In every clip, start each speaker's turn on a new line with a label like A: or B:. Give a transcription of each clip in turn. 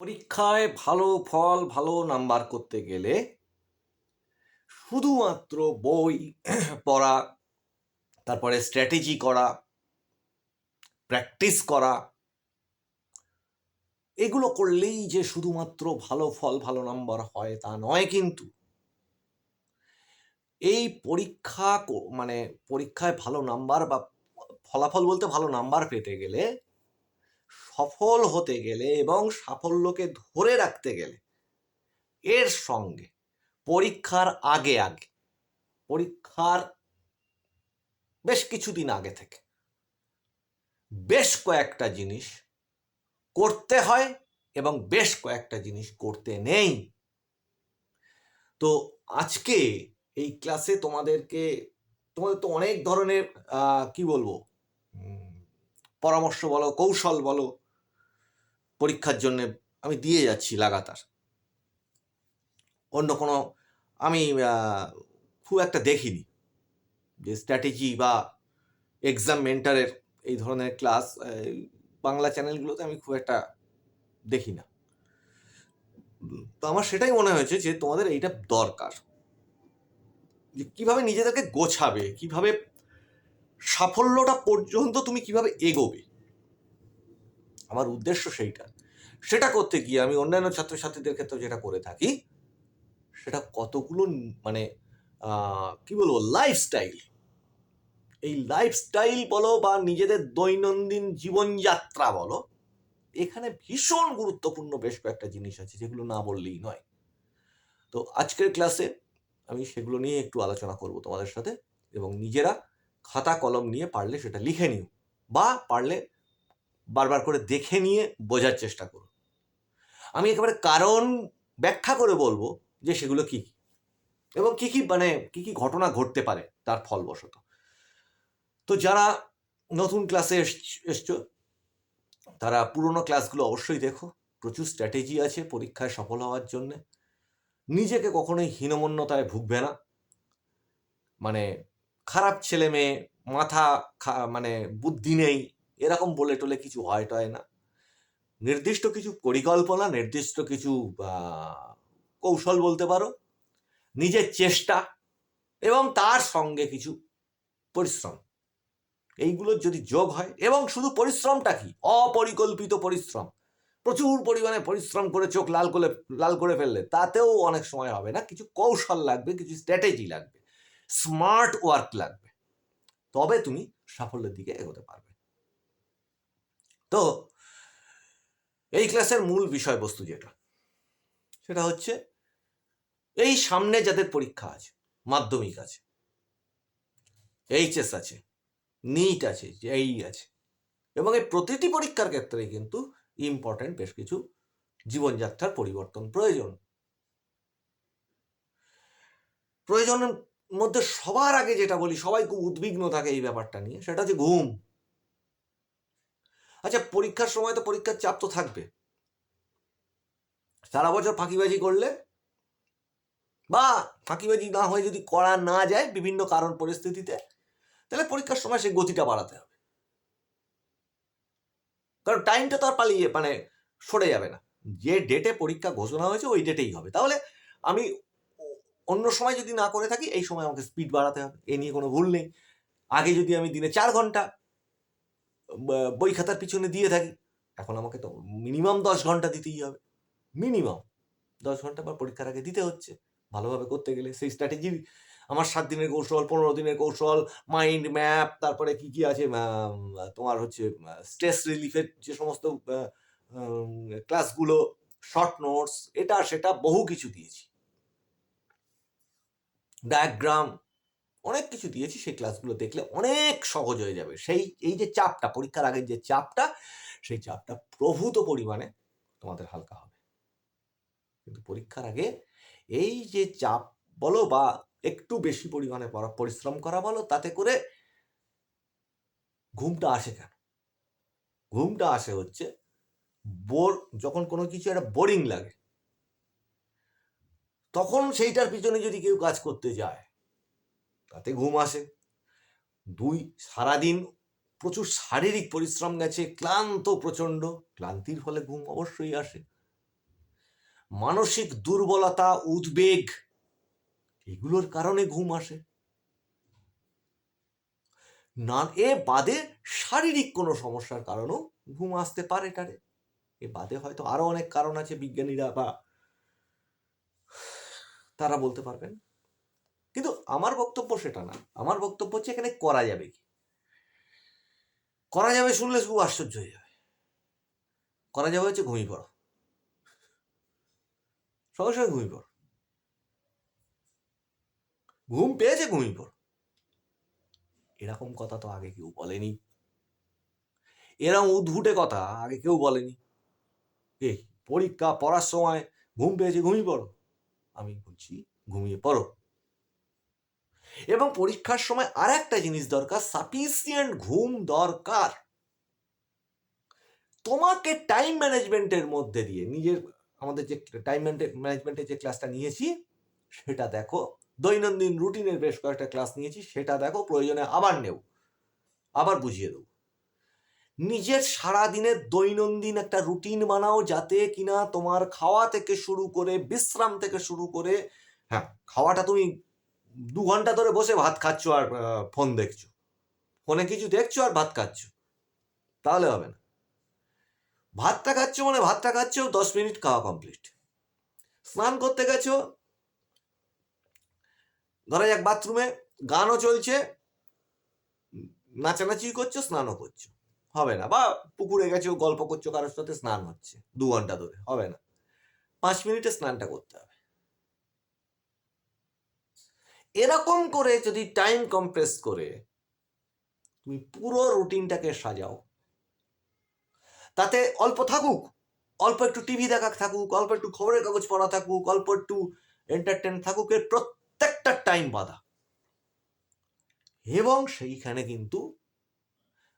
A: পরীক্ষায় ভালো ফল, ভালো নাম্বার করতে গেলে শুধুমাত্র বই পড়া, তারপরে স্ট্র্যাটেজি করা প্র্যাকটিস করা, এগুলো করলেই যে শুধুমাত্র ভালো ফল, ভালো নাম্বার হয় তা নয় কিন্তু এই পরীক্ষা মানে পরীক্ষায় ভালো নাম্বার বা ফলাফল বলতে ভালো নাম্বার পেতে গেলে সফল হতে গেলে এবং সাফল্যকে ধরে রাখতে গেলে এর সঙ্গে পরীক্ষার আগে আগে, পরীক্ষার বেশ কিছুদিন আগে থেকে বেশ কয়েকটা জিনিস করতে হয় এবং বেশ কয়েকটা জিনিস করতে নেই। তো আজকে এই ক্লাসে তোমাদেরকে, তোমাদের তো অনেক ধরনের কি বলব? পরামর্শ বলো, কৌশল বলো পরীক্ষার জন্য আমি দিয়ে যাচ্ছি লাগাতার। অন্য কোনো, আমি খুব একটা দেখিনি। যে স্ট্র্যাটেজি বা এক্সাম মেন্টারের এই ধরনের ক্লাস বাংলা চ্যানেলগুলোতে আমি খুব একটা দেখি না। তো আমার সেটাই মনে হয়েছে যে তোমাদের এইটা দরকার। যে কীভাবে নিজেদেরকে গোছাবে, কীভাবে সাফল্যটা পর্যন্ত তুমি কীভাবে এগোবে। আমার উদ্দেশ্য সেইটা। সেটা করতে গিয়ে আমি অন্যান্য ছাত্রছাত্রীদের ক্ষেত্রে যেটা করে থাকি, সেটা কতগুলো মানে কি বলব লাইফস্টাইল এই লাইফস্টাইল বলো বা নিজেদের দৈনন্দিন জীবনযাত্রা বলো, এখানে ভীষণ গুরুত্বপূর্ণ বেশ কয়েকটা জিনিস আছে, যেগুলো না বললেই নয়। তো আজকের ক্লাসে আমি সেগুলো নিয়ে একটু আলোচনা করব তোমাদের সাথে এবং নিজেরা খাতা কলম নিয়ে পারলে সেটা লিখে নিও, বা পারলে বারবার করে দেখে নিয়ে বোঝার চেষ্টা করো আমি একেবারে কারণ ব্যাখ্যা করে বলব যে সেগুলো কি কি এবং কি কি মানে কি কি ঘটনা ঘটতে পারে তার ফলবশত। তো যারা নতুন ক্লাসে এসছ, তারা পুরনো ক্লাসগুলো অবশ্যই দেখো। প্রচুর স্ট্র্যাটেজি আছে পরীক্ষায় সফল হওয়ার জন্য। নিজেকে কখনোই হীনমন্যতায় ভুগবে না। মানে খারাপ ছেলে মেয়ে, মাথা মানে বুদ্ধি নেই এরকম বলে টলে কিছু হয় টয় না। নির্দিষ্ট কিছু পরিকল্পনা, নির্দিষ্ট কিছু কৌশল বলতে পারো, নিজের চেষ্টা এবং তার সঙ্গে কিছু পরিশ্রম। এইগুলোর যদি যোগ হয়, এবং শুধু পরিশ্রমটা কি? অপরিকল্পিত পরিশ্রম। প্রচুর পরিমাণে পরিশ্রম করে চোখ লাল করে লাল করে ফেললে, তাতেও অনেক সময় হবে না। কিছু কৌশল লাগবে, কিছু স্ট্র্যাটেজি লাগবে। স্মার্ট ওয়ার্ক লাগবে। তবে তুমি সাফল্যের দিকে এগোতে পারবে। তো এই ক্লাসের মূল বিষয়বস্তু যেটা, সেটা হচ্ছে এই সামনে যাদের পরীক্ষা আছে, মাধ্যমিক আছে এইচএস আছে নিট আছে এই আছে, এবং এই প্রতিটি পরীক্ষার ক্ষেত্রে কিন্তু ইম্পর্টেন্ট বেশ কিছু জীবনযাত্রার পরিবর্তন প্রয়োজন। প্রয়োজনের মধ্যে সবার আগে যেটা বলি, সবাই খুব উদ্বিগ্ন থাকে এই ব্যাপারটা নিয়ে, সেটা হচ্ছে ঘুম। আচ্ছা পরীক্ষার সময় তো পরীক্ষার চাপ তো থাকবে। সারা বছর ফাঁকিবাজি করলে? বা ফাঁকিবাজি না হয়ে যদি করা না যায় বিভিন্ন কারণ পরিস্থিতিতে, তাহলে পরীক্ষার সময় সেই গতিটা বাড়াতে হবে। কারণ টাইমটা তো আর পালিয়ে মানে সরে যাবে না। যে ডেটে পরীক্ষা ঘোষণা হয়েছে, ওই ডেটেই হবে। তাহলে আমি অন্য সময় যদি না করে থাকি, এই সময় আমাকে স্পিড বাড়াতে হবে। এ নিয়ে কোনো ভুল নেই। আগে যদি আমি দিনে চার ঘণ্টা বই খাতার পিছনে দিয়ে থাকি। এখন আমাকে তো মিনিমাম দশ ঘণ্টা দিতেই হবে। মিনিমাম দশ ঘণ্টা পর পরীক্ষার আগে দিতে হচ্ছে। ভালোভাবে করতে গেলে সেই স্ট্র্যাটেজি আমার সাত দিনের কৌশল, পনেরো দিনের কৌশল মাইন্ড ম্যাপ তারপরে কি কি আছে? তোমার হচ্ছে স্ট্রেস রিলিফের যে সমস্ত ক্লাসগুলো শর্ট নোটস এটা, সেটা বহু কিছু দিয়েছি। ডায়াগ্রাম অনেক কিছু দিয়েছি, সেই ক্লাসগুলো দেখলে অনেক সহজ হয়ে যাবে। সেই, এই যে চাপটা, পরীক্ষার আগের যে চাপটা, সেই চাপটা প্রভূত পরিমাণে তোমাদের হালকা হবে। কিন্তু পরীক্ষার আগে এই যে চাপ বলো বা একটু বেশি পরিমাণে পরিশ্রম করা বলো, তাতে করে ঘুমটা আসে কেন? ঘুমটা আসে হচ্ছে বোর, যখন কোনো কিছু একটা বোরিং লাগে, তখন সেইটার পিছনে যদি কেউ কাজ করতে যায় তাতে ঘুম আসে। দুই, সারাদিন প্রচুর শারীরিক পরিশ্রম গেছে, ক্লান্ত প্রচণ্ড। ক্লান্তির ফলে ঘুম অবশ্যই আসে। মানসিক দুর্বলতা, উদ্বেগ, এগুলোর কারণে ঘুম আসে। না, এ বাদে শারীরিক কোনো সমস্যার কারণেও ঘুম আসতে পারে টারে এ বাদে হয়তো আরও অনেক কারণ আছে বিজ্ঞানীরা বা তারা বলতে পারবেন। কিন্তু আমার বক্তব্য সেটা না। আমার বক্তব্য হচ্ছে এখানে করা যাবে কি? করা যাবে শুনলে খুব আশ্চর্য হয়ে যাবে। করা যাবে হচ্ছে ঘুমিয়ে পড়ো। সঙ্গে সঙ্গে ঘুমিয়ে পড়ো। ঘুম পেয়েছে, ঘুমিয়ে পড়ো। এরকম কথা তো আগে কেউ বলেনি। এরকম উদ্ভুটে কথা আগে কেউ বলেনি। এ পরীক্ষা পড়ার সময় ঘুম পেয়েছে, ঘুমিয়ে পড়ো। আমি বলছি ঘুমিয়ে পড়ো। এবং পরীক্ষার সময় আর একটা জিনিস দরকার সাফিসিয়েন্ট ঘুম দরকার। তোমাকে টাইম ম্যানেজমেন্টের মধ্যে দিয়ে নিজের, আমাদের যে টাইম ম্যানেজমেন্টের যে ক্লাসটা নিয়েছি, সেটা দেখো। দৈনন্দিন রুটিনের বেশ কয়েকটা ক্লাস নিয়েছি, সেটা দেখো, প্রয়োজনে আবার নেও, আবার বুঝিয়ে দেবো। নিজের সারা দিনের দৈনন্দিন একটা রুটিন বানাও যাতে কিনা তোমার খাওয়া থেকে শুরু করে, বিশ্রাম থেকে শুরু করে হ্যাঁ খাওয়াটা তুমি দু ঘণ্টা ধরে বসে ভাত খাচ্ছ আর ফোন দেখছ। ফোনে কিছু দেখছ আর ভাত খাচ্ছ। তাহলে হবে না। ভাতটা খাচ্ছ মানে ভাতটা খাচ্ছ, দশ মিনিট খাওয়া কমপ্লিট স্নান করতে গেছো, ধরা যাক বাথরুমে গানও চলছে নাচানাচি করছ, স্নানও করছ। হবে না, বা পুকুরে গেছো, গল্প করছ, কারোর সাথে স্নান হচ্ছে, দু ঘণ্টা ধরে, হবে না। পাঁচ মিনিটে স্নানটা করতে হবে। এরকম করে যদি টাইম কম্প্রেস করে, তুমি পুরো রুটিনটাকে সাজাও। তাতে অল্প থাকুক, অল্প একটু টিভি দেখা থাকুক, অল্প একটু খবরের কাগজ পড়া থাকুক, অল্প একটু এন্টারটেন থাকুক, এর প্রত্যেকটা টাইম বাধা। এবং সেইখানে কিন্তু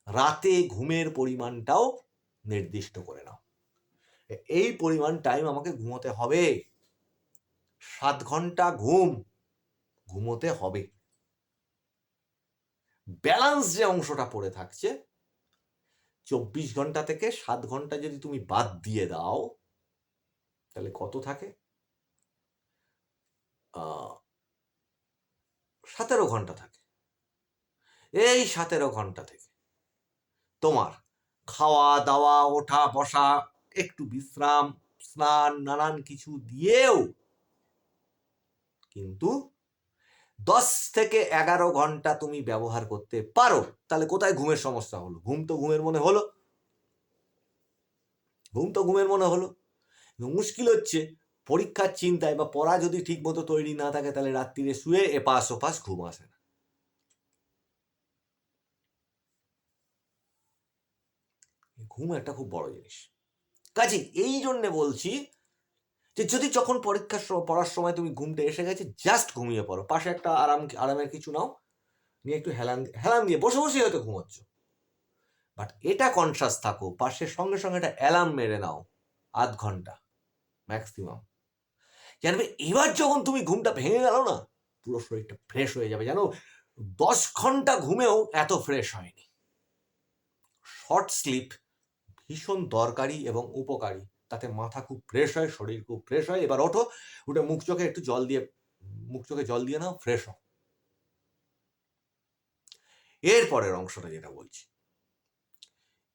A: রাতে ঘুমের পরিমাণটাও নির্দিষ্ট করে নাও। এই পরিমাণ টাইম আমাকে ঘুমোতে হবে। সাত ঘণ্টা ঘুম। ঘুমোতে হবে। ব্যালান্স যে অংশটা পড়ে থাকছে, চব্বিশ ঘণ্টা থেকে সাত ঘণ্টা যদি তুমি বাদ দিয়ে দাও, তাহলে কত থাকে? সতেরো ঘণ্টা থাকে। এই সতেরো ঘণ্টা থেকে তোমার খাওয়া, দাওয়া, ওঠা, বসা, একটু বিশ্রাম, স্নান, নানান কিছু দিয়েও কিন্তু দশ থেকে এগারো ঘণ্টা তুমি ব্যবহার করতে পারো। তাহলে কোথায় ঘুমের সমস্যা হলো? ঘুম তো ঘুমের মনে হলো। ঘুম তো ঘুমের মনে হলো। মুশকিল হচ্ছে, পরীক্ষার চিন্তায় বা পড়া যদি ঠিক মতো তৈরি না থাকে, তাহলে রাত্রিরে শুয়ে এপাশ ওপাশ ঘুম আসে না। ঘুম একটা খুব বড় জিনিস। কাজে এই জন্যে বলছি যে যদি যখন পরীক্ষার সময় পড়ার সময় তুমি ঘুমটা এসে গেছে জাস্ট ঘুমিয়ে পড়ো। পাশে একটা আরাম, আরামের কিছু নাও। নিয়ে একটু হেলান হেলান দিয়ে বসে বসে হয়তো ঘুমোচ্ছ। বাট এটা কনসাস থাকো। পাশে সঙ্গে সঙ্গে একটা অ্যালার্ম মেরে নাও। আধ ঘণ্টা ম্যাক্সিমাম জানবে এবার যখন তুমি ঘুমটা ভেঙে গেল না, পুরো শরীরটা ফ্রেশ হয়ে যাবে। জানো, দশ ঘণ্টা ঘুমেও এত ফ্রেশ হয়নি। শর্ট স্লিপ ভীষণ দরকারি এবং উপকারী। তাতে মাথা খুব ফ্রেশ হয়, শরীর খুব ফ্রেশ হয়। এবার ওঠো, উঠে মুখ চোখে একটু জল দিয়ে, মুখ চোখে জল দিয়ে নাও ফ্রেশ হও। এরপরের অংশটা যেটা বলছি,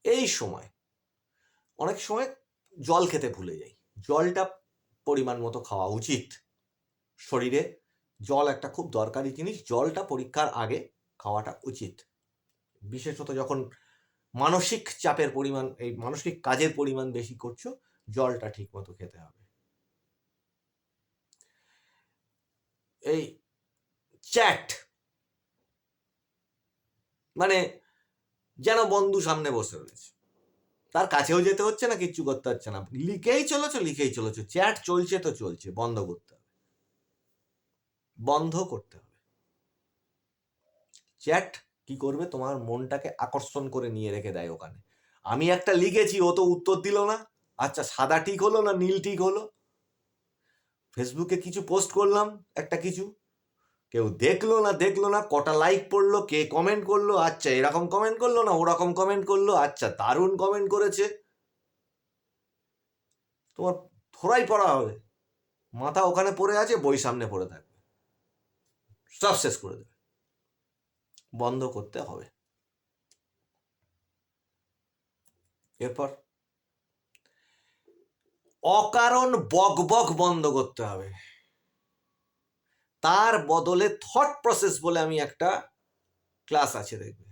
A: এই সময়, অনেক সময় জল খেতে ভুলে যাই। জলটা পরিমাণ মতো খাওয়া উচিত। শরীরে জল একটা খুব দরকারি জিনিস, জলটা পরীক্ষার আগে খাওয়াটা উচিত। বিশেষত যখন মানসিক চাপের পরিমাণ, এই মানসিক কাজের পরিমাণ বেশি করছ জলটা ঠিক মতো খেতে হবে। এই চ্যাট। মানে যেন বন্ধু সামনে বসে রয়েছে। তার কাছেও যেতে হচ্ছে না, কিচ্ছু করতে হচ্ছে না। লিখেই চলেছো লিখেই চলেছো। চ্যাট চলছে তো চলছে, বন্ধ করতে হবে। বন্ধ করতে হবে। চ্যাট কি করবে? তোমার মনটাকে আকর্ষণ করে নিয়ে রেখে দেয় ওখানে। আমি একটা লিখেছি, ও তো উত্তর দিল না। আচ্ছা সাদা ঠিক হলো না নীল ঠিক হলো? ফেসবুকে কিছু পোস্ট করলাম, একটা কিছু। কেউ দেখল না দেখল না, কটা লাইক পড়ল, কে কমেন্ট করল আচ্ছা এরকম কমেন্ট করল না, ওরকম কমেন্ট করল আচ্ছা দারুণ কমেন্ট করেছে। তোমার থোড়াই পড়া হবে। মাথা ওখানে পড়ে আছে, বই সামনে পড়ে থাকবে। সব শেষ করে দেবে। বন্ধ করতে হবে। এরপর? অকারণ বক বক বন্ধ করতে হবে। তার বদলে থট প্রসেস বলে আমি একটা ক্লাস আছে দেখবে,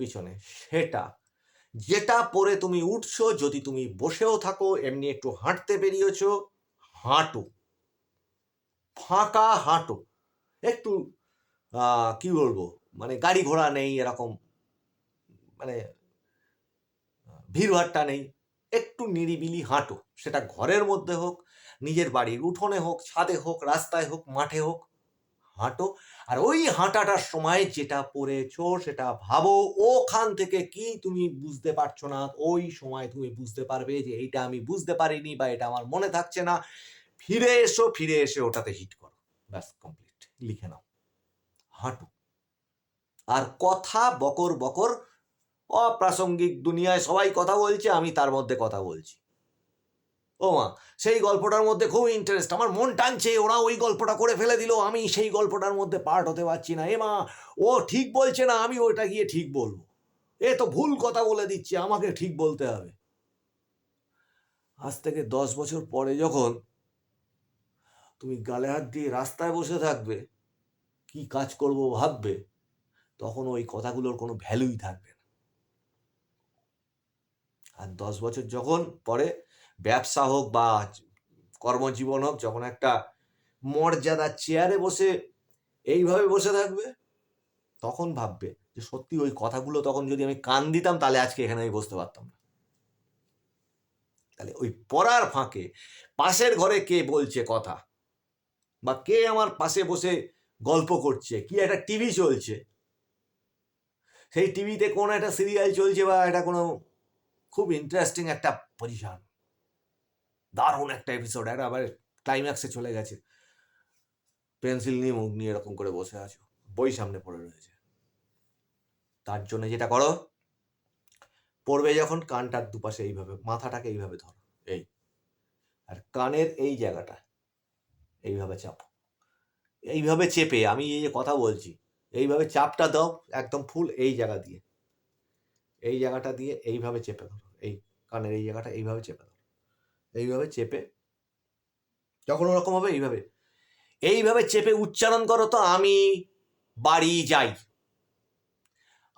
A: পিছনে। সেটা, যেটা পরে তুমি উঠছো, যদি তুমি বসেও থাকো, এমনি একটু হাঁটতে বেরিয়েছো, হাঁটো। ফাঁকা হাঁটো। একটু কি বলব মানে গাড়ি ঘোড়া নেই এরকম মানে ভিড়ভাট্টা নেই। একটু নিরিবিলি হাঁটো। সেটা ঘরের মধ্যে হোক, নিজের বাড়ির উঠোনে হোক, ছাদে হোক, রাস্তায় হোক, মাঠে হোক, হাঁটো। আর ওই হাঁটাটার সময় যেটা পড়েছো, সেটা ভাবো, ওখান থেকে কি তুমি বুঝতে পারছ না? ওই সময় তুমি বুঝতে পারবে যে এইটা আমি বুঝতে পারিনি বা এটা আমার মনে থাকছে না। ফিরে এসো, ফিরে এসে ওটাতে হিট করো। ব্যাস, কমপ্লিট। লিখে নাও। হাঁটো। আর কথা বকর বকর অপ্রাসঙ্গিক দুনিয়ায় সবাই কথা বলছে, আমি তার মধ্যে কথা বলছি। ও মা, সেই গল্পটার মধ্যে খুব ইন্টারেস্ট আমার মন টানছে, ওরা ওই গল্পটা করে ফেলে দিল, আমি সেই গল্পটার মধ্যে পার্ট হতে পারছি না। এ মা, ও ঠিক বলছে না, আমি ওটা গিয়ে ঠিক বলব। এ তো ভুল কথা বলে দিচ্ছে, আমাকে ঠিক বলতে হবে। আজ থেকে দশ বছর পরে যখন তুমি গালে হাত দিয়ে রাস্তায় বসে থাকবে, কি কাজ করব ভাববে, তখন ওই কথাগুলোর কোনো ভ্যালুই থাকবে আর দশ বছর যখন পরে ব্যবসা হোক বা কর্মজীবন হোক, যখন একটা মর্যাদা চেয়ারে বসে এইভাবে বসে থাকবে, তখন ভাববে যে সত্যি ওই কথাগুলো তখন যদি আমি কান দিতাম, তাহলে আজকে এখানে আমি বসতে পারতাম না। তাহলে ওই পড়ার ফাঁকে পাশের ঘরে কে বলছে কথা? বা কে আমার পাশে বসে গল্প করছে? কি একটা টিভি চলছে? সেই টিভিতে কোনো একটা সিরিয়াল চলছে বা একটা কোনো খুব ইন্টারেস্টিং একটা পজিশন দারুণ একটা এপিসোড একটা আবার ক্লাইম্যাক্সে চলে গেছে। পেন্সিল নিয়ে মুখ নিয়ে এরকম করে বসে আছো, বই সামনে পড়ে রয়েছে। তার জন্য যেটা করো, পড়বে যখন কানটার দুপাশে এইভাবে, মাথাটাকে এইভাবে ধরো, এই। আর কানের এই জায়গাটা, এইভাবে চাপো। এইভাবে চেপে, আমি এই যে কথা বলছি, এইভাবে চাপটা দাও, একদম ফুল এই জায়গা দিয়ে। এই জায়গাটা দিয়ে এইভাবে চেপে ধরো। এই কানের এই জায়গাটা এইভাবে চেপে ধরো এইভাবে চেপে, যখন ওরকম হবে এইভাবে। এইভাবে চেপে উচ্চারণ করো তো, আমি বাড়ি যাই।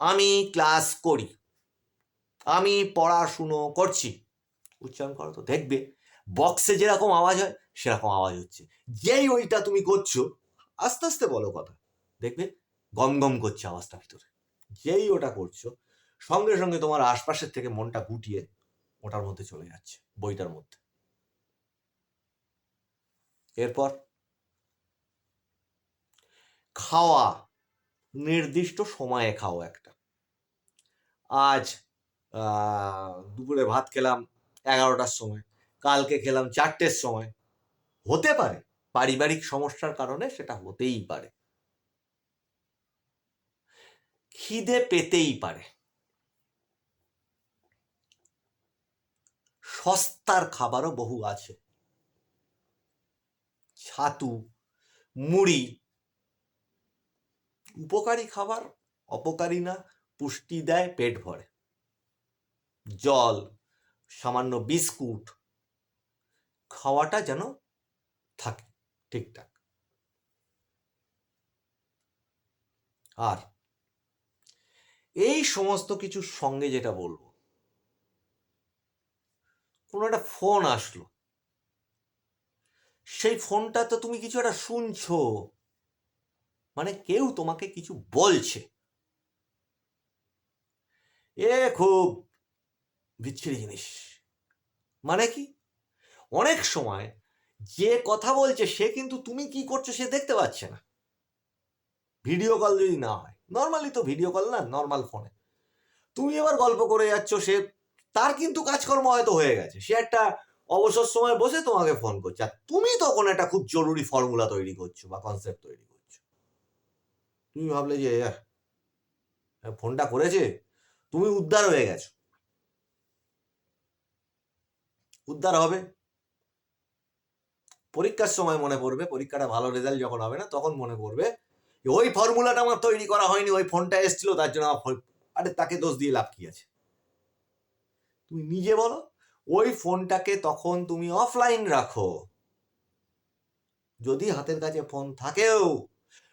A: আমি ক্লাস করি। আমি পড়াশুনো করছি। উচ্চারণ করো তো, দেখবে বক্সে যেরকম আওয়াজ হয়, সেরকম আওয়াজ হচ্ছে। যেই ওইটা তুমি করছ, আস্তে আস্তে বলো কথা। দেখবে গম গম করছে আওয়াজটা ভিতরে। যেই ওটা করছ সঙ্গে সঙ্গে তোমার আশপাশের থেকে মনটা গুটিয়ে ওটার মধ্যে চলে যাচ্ছে, বইটার মধ্যে। এরপর খাওয়া, নির্দিষ্ট সময়ে খাও একটা। আজ দুপুরে ভাত খেলাম এগারোটার সময়, কালকে খেলাম চারটের সময়। হতে পারে, পারিবারিক সমস্যার কারণে সেটা হতেই পারে। খিদে পেতেই পারে। সস্তার খাবারও বহু আছে। ছাতু, মুড়ি, উপকারী খাবার, অপকারী না, পুষ্টি দেয়, পেট ভরে। জল, সামান্য বিস্কুট, খাওয়াটা যেন থাকে, ঠিকঠাক। আর এই সমস্ত কিছুর সঙ্গে যেটা বলব কোনো একটা ফোন আসলো। সেই ফোনটা তো তুমি কিছু একটা শুনছো। মানে কেউ তোমাকে কিছু বলছে। এ খুব বিচ্ছিরি জিনিস। মানে কি? অনেক সময় যে কথা বলছে সে কিন্তু তুমি কি করছ সে দেখতে পাচ্ছে না। ভিডিও কল যদি না হয়। নর্মালি তো ভিডিও কল না, নর্মাল ফোনে। তুমি এবার গল্প করে যাচ্ছ সে তার কিন্তু কাজকর্ম হয়তো হয়ে গেছে। সে একটা অবসর সময় বসে তোমাকে ফোন করছে। আর তুমি তখন একটা খুব জরুরি ফর্মুলা তৈরি করছ বা কনসেপ্ট তৈরি করছ। তুমি ভাবলে যে ফোনটা করেছে? তুমি উদ্ধার হয়ে গেছো। উদ্ধার হবে। পরীক্ষার সময় মনে পড়বে। পরীক্ষাটা ভালো রেজাল্ট যখন হবে না, তখন মনে পড়বে ওই ফর্মুলাটা আমার তৈরি করা হয়নি। ওই ফোনটা এসেছিল, তার জন্য আমার আরে, তাকে দোষ দিয়ে লাভ কি আছে? তুমি নিজে বলো। ওই ফোনটাকে তখন তুমি অফলাইন রাখো। যদি হাতের কাছে ফোন থাকেও,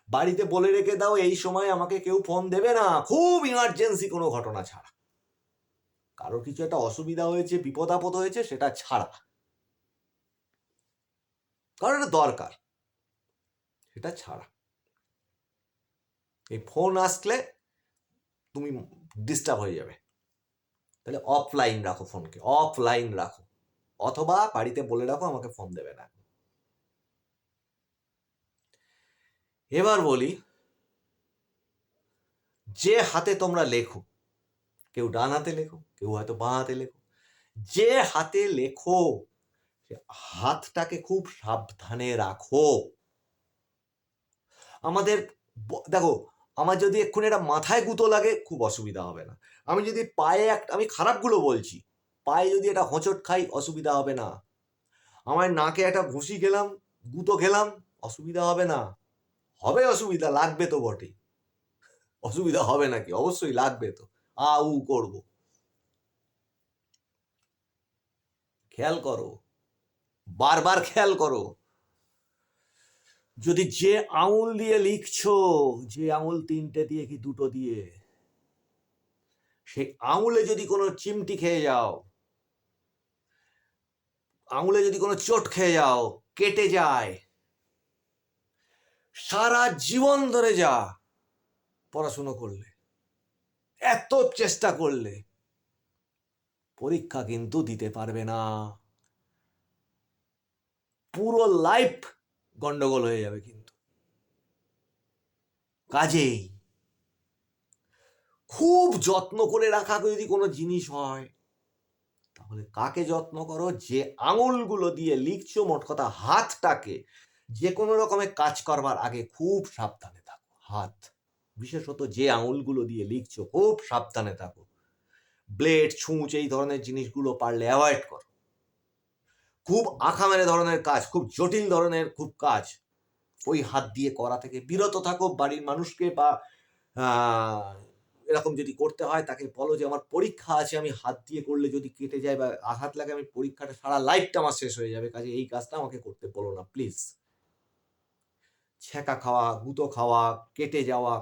A: বাড়িতে বলে রেখে দাও, এই সময় আমাকে কেউ ফোন দেবে না। খুব ইমার্জেন্সি কোনো ঘটনা ছাড়া। কারোর কিছু একটা অসুবিধা হয়েছে, বিপদ আপদ হয়েছে, সেটা ছাড়া। কারণ দরকার। সেটা ছাড়া। এই ফোন আসলে তুমি ডিস্টার্ব হয়ে যাবে। তাহলে অফলাইন রাখো ফোনকে অফলাইন রাখো। অথবা বাড়িতে বলে রাখো, আমাকে ফোন দেবে না। এবার বলি, যে হাতে তোমরা লেখো, কেউ ডান হাতে লেখো, কেউ হয়তো বাঁ হাতে লেখো, যে হাতে লেখো হাতটাকে খুব সাবধানে রাখো। আমাদের দেখো আমার যদি এক্ষুনি এটা মাথায় গুঁতো লাগে, খুব অসুবিধা হবে না। আমি যদি পায়ে একটা আমি খারাপগুলো বলছি, পায়ে যদি এটা হোঁচট খাই, অসুবিধা হবে না। আমার নাকে একটা ঘুষি খেলাম, গুঁতো খেলাম, অসুবিধা হবে না। হবে অসুবিধা, লাগবে তো বটে অসুবিধা হবে নাকি? অবশ্যই লাগবে তো। আ, উ করব। খেয়াল করো। বারবার খেয়াল করো। যদি যে আঙুল দিয়ে লিখছো, যে আঙুল তিনটে দিয়ে কি দুটো দিয়ে? সেই আঙুলে যদি কোনো চিমটি খেয়ে যাও, আঙুলে যদি কোনো চোট খেয়ে যাও, কেটে যায়, সারা জীবন ধরে যা পড়াশুনো করলে, এত চেষ্টা করলে, পরীক্ষা কিন্তু দিতে পারবে না। পুরো লাইফ গন্ডগোল হয়ে যাবে কিন্তু। কাজেই খুব যত্ন করে রাখা যদি কোনো জিনিস হয়, তাহলে কাকে যত্ন করো? যে আঙুলগুলো দিয়ে লিখছো মোট কথা হাতটাকে, যে কোনো রকমের কাজ করবার আগে খুব সাবধানে থাকো। হাত, বিশেষত যে আঙুলগুলো দিয়ে লিখছো, খুব সাবধানে থাকো। ব্লেড, ছুঁচ, এই ধরনের জিনিসগুলো পারলে অ্যাভয়েড করো। খুব আঁখা মেরে ধরনের কাজ, খুব জটিল ধরনের খুব কাজ ওই হাত দিয়ে করা থেকে। বিরত থাকো বাড়ির মানুষকে বা এরকম যদি করতে হয় তাকে বলো যে, আমার পরীক্ষা আছে, আমি হাত দিয়ে করলে যদি কেটে যায় বা আঘাত লাগে, আমি পরীক্ষাটা সারা লাইফটা আমার শেষ হয়ে যাবে। কাজে এই কাজটা আমাকে করতে বলো না প্লিজ ছ্যাঁকা খাওয়া, গুঁতো খাওয়া, কেটে যাওয়া,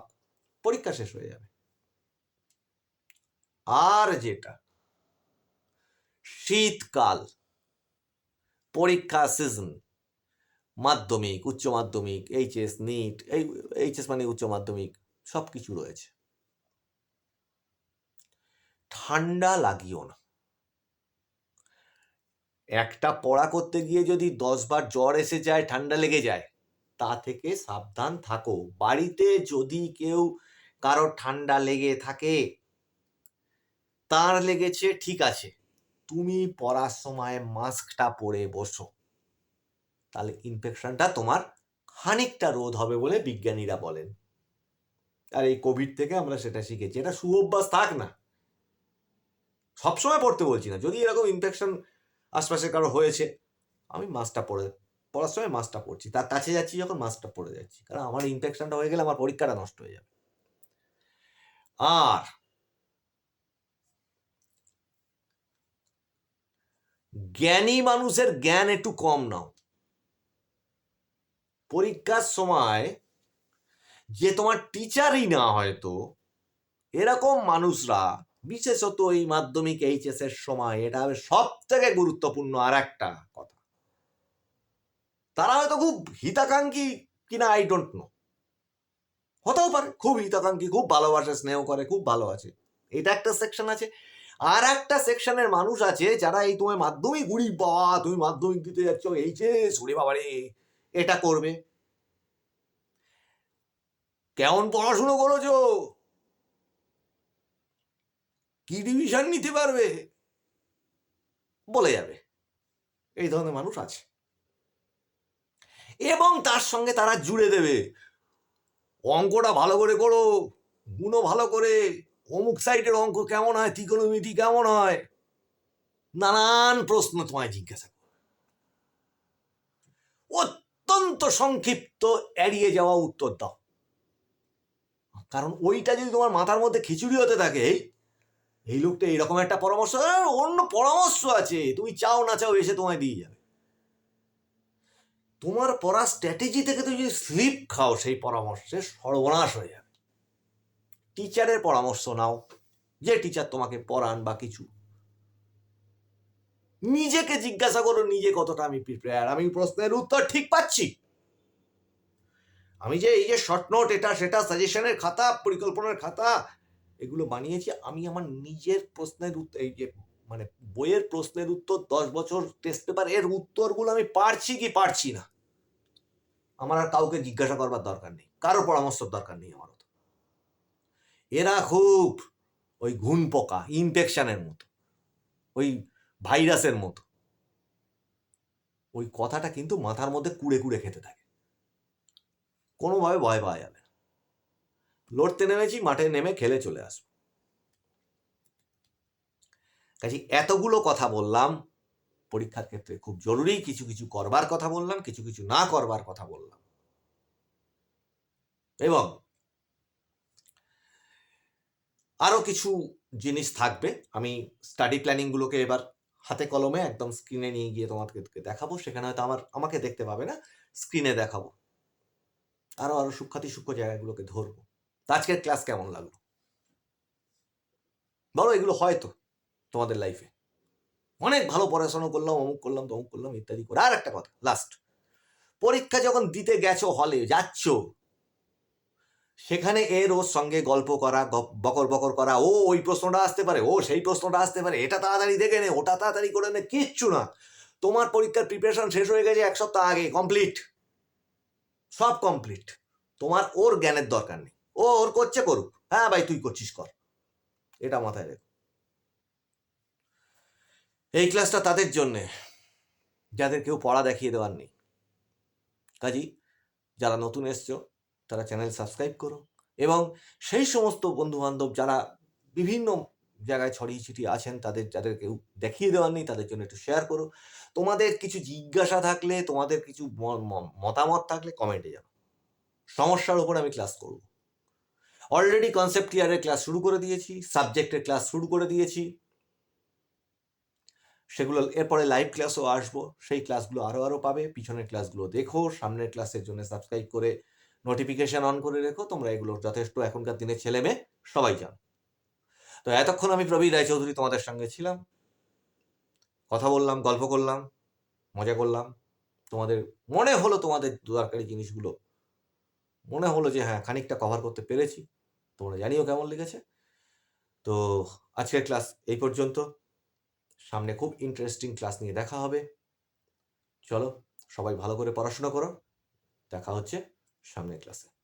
A: পরীক্ষা শেষ হয়ে যাবে। আর যেটা, শীতকাল। পরীক্ষা সিজন মাধ্যমিক, উচ্চ মাধ্যমিক এইচএস নিট, এই এইচএস মানে উচ্চ মাধ্যমিক সব কিছু রয়েছে। ঠান্ডা লাগিও না। একটা পড়া করতে গিয়ে যদি দশ বার জ্বর এসে যায়, ঠান্ডা লেগে যায়, তা থেকে সাবধান থাকো। বাড়িতে যদি কেউ কারও ঠান্ডা লেগে থাকে, তার লেগেছে, ঠিক আছে। তুমি পড়ার সময় মাস্কটা পরে বসো। তাহলে ইনফেকশনটা তোমার খানিকটা রোধ হবে বলে বিজ্ঞানীরা বলেন। আর এই কোভিড থেকে আমরা সেটা শিখেছি। এটা সুঅভ্যাস থাক না। সবসময় পড়তে বলছি না। যদি এরকম ইনফেকশন আশপাশে কারও হয়েছে, আমি মাস্কটা পরে, পড়ার সময় মাস্কটা পড়ছি তার কাছে যাচ্ছি যখন মাস্কটা পরে যাচ্ছি। কারণ আমার ইনফেকশনটা হয়ে গেলে আমার পরীক্ষাটা নষ্ট হয়ে যাবে। আর জ্ঞানী মানুষের জ্ঞান একটু কম নাও। পরীক্ষার সময় যে তোমার টিচারই না হয়তো, এরকম মানুষরা, বিশেষত এই মাধ্যমিক এইচএস এর সময়, এটা হবে সব থেকে গুরুত্বপূর্ণ আর একটা কথা। তারা হয়তো খুব হিতাকাঙ্ক্ষী কিনা আই ডোন্ট নো হতেও পারে, খুব হিতাকাঙ্ক্ষী, খুব ভালোবাসে, স্নেহ করে, খুব ভালো আছে। এটা একটা সেকশন আছে। আর একটা সেকশনের মানুষ আছে যারা এই তোমার মাধ্যমিক গুড়ি, বাবা, তুমি মাধ্যমিক দিতে যাচ্ছ এইচএস ওরে বাবা রে এটা করবে। কেমন পড়াশুনো করেছ? কি ডিভিশন নিতে পারবে? বলে যাবে। এই ধরনের মানুষ আছে। এবং তার সঙ্গে তারা জুড়ে দেবে। অঙ্কটা ভালো করে করো, গুণও ভালো করে। অমুক সাইডের অঙ্ক কেমন হয়, ত্রিকোণমিতি কেমন হয়? নানান প্রশ্ন তোমায় জিজ্ঞাসা করবে। ও সংক্ষিপ্ত এড়িয়ে যাওয়া উত্তর দাও। কারণ ওইটা যদি তোমার মাথার মধ্যে খিচুড়ি হতে থাকে, এই লোকটা এইরকম একটা পরামর্শ অন্য পরামর্শ আছে, তুমি চাও না চাও এসে তোমায় দিয়ে যাবে। তোমার পড়া স্ট্র্যাটেজি থেকে তুমি যদি স্লিপ খাও সেই পরামর্শে সর্বনাশ হয়ে যাবে। টিচারের পরামর্শ নাও, যে টিচার তোমাকে পড়ান বা কিছু। নিজেকে জিজ্ঞাসা করো, নিজে কতটা আমি প্রিপেয়ার আমি প্রশ্নের উত্তর ঠিক পাচ্ছি? আমি যে এই যে শর্ট নোট এটা, সেটা সাজেশনের খাতা, পরিকল্পনার খাতা, এগুলো বানিয়েছি, আমি আমার নিজের প্রশ্নের উত্তর এই যে মানে বইয়ের প্রশ্নের উত্তর দশ বছর টেস্ট পেপার এর উত্তরগুলো আমি পারছি কি পারছি না? আমার আর কাউকে জিজ্ঞাসা করবার দরকার নেই। কারও পরামর্শের দরকার নেই আমার এরা খুব ওই ঘুন পোকা ইনফেকশনের মতো, ওই ভাইরাসের মতো। ওই কথাটা কিন্তু মাথার মধ্যে কুড়ে কুড়ে খেতে থাকে। কোনোভাবে ভয় পাওয়া যাবে না। লড়তে নেমেছি, মাঠে নেমে খেলে চলে আসব। কাজে এতগুলো কথা বললাম, পরীক্ষার ক্ষেত্রে খুব জরুরি, কিছু কিছু করবার কথা বললাম, কিছু কিছু না করবার কথা বললাম। এবং আরও কিছু জিনিস থাকবে। আমি স্টাডি প্ল্যানিংগুলোকে এবার হাতে কলমে একদম স্ক্রিনে নিয়ে গিয়ে তোমাদেরকে দেখাবো। সেখানে হয়তো আমার, আমাকে দেখতে পাবে না। স্ক্রিনে দেখাবো। আরও আরও সূক্ষাতি সূক্ষ্ম জায়গাগুলোকে ধরবো। আজকের ক্লাস কেমন লাগল? বলো, এগুলো হয়তো তোমাদের লাইফে অনেক ভালো পড়াশোনা করলাম, অমুক করলাম, তমুক করলাম, ইত্যাদি করে। আর একটা কথা লাস্ট পরীক্ষা যখন দিতে গেছো হলে যাচ্ছ সেখানে এর ওর সঙ্গে গল্প করা বকর বকর করা, ও ওই প্রশ্নটা আসতে পারে, ও সেই প্রশ্নটা আসতে পারে, এটা তাড়াতাড়ি দেখে নে, ওটা তাড়াতাড়ি করে নে, কিচ্ছু না। তোমার পরীক্ষার প্রিপারেশন শেষ হয়ে গেছে এক সপ্তাহ আগে কমপ্লিট সব কমপ্লিট তোমার ওর জ্ঞানের দরকার নেই। ও ওর করছে করুক। হ্যাঁ ভাই, তুই করছিস কর। এটা মাথায় রেখো। এই ক্লাসটা তাদের জন্যে, যাদের কেউ পড়া দেখিয়ে দেওয়ার নেই। কাজী, যারা নতুন এসছো তারা চ্যানেল সাবস্ক্রাইব করো। এবং সেই সমস্ত বন্ধু বান্ধব যারা বিভিন্ন জায়গায় ছড়িয়ে ছিটিয়ে আছেন, তাদের, যাদের কেউ দেখিয়ে দেওয়ার নেই, তাদের জন্য একটু শেয়ার করো। তোমাদের কিছু জিজ্ঞাসা থাকলে, তোমাদের কিছু মতামত থাকলে কমেন্টে জানো সমস্যার উপর আমি ক্লাস করব। অলরেডি কনসেপ্ট ক্লিয়ারের ক্লাস শুরু করে দিয়েছি সাবজেক্টের ক্লাস শুরু করে দিয়েছি। সেগুলো, এরপরে লাইভ ক্লাসও আসব। সেই ক্লাসগুলো আরও আরও পাবে, পিছনের ক্লাসগুলো দেখো, সামনের ক্লাসের জন্য সাবস্ক্রাইব করে নোটিফিকেশন অন করে রেখো, তোমরা এগুলো যথেষ্ট এখনকার দিনের ছেলে মেয়ে সবাই জানো। তো এতক্ষণ আমি প্রবীর রায়চৌধুরী তোমাদের সঙ্গে ছিলাম। কথা বললাম, গল্প করলাম, মজা করলাম। তোমাদের মনে হলো তোমাদের দরকারি জিনিসগুলো। মনে হলো যে হ্যাঁ খানিকটা কভার করতে পেরেছি। তোমরা জানিও কেমন লেগেছে। তো আজকের ক্লাস এই পর্যন্ত। সামনে খুব ইন্টারেস্টিং ক্লাস নিয়ে দেখা হবে। চলো, সবাই ভালো করে পড়াশোনা করো। দেখা হচ্ছে। সামনের ক্লাসে।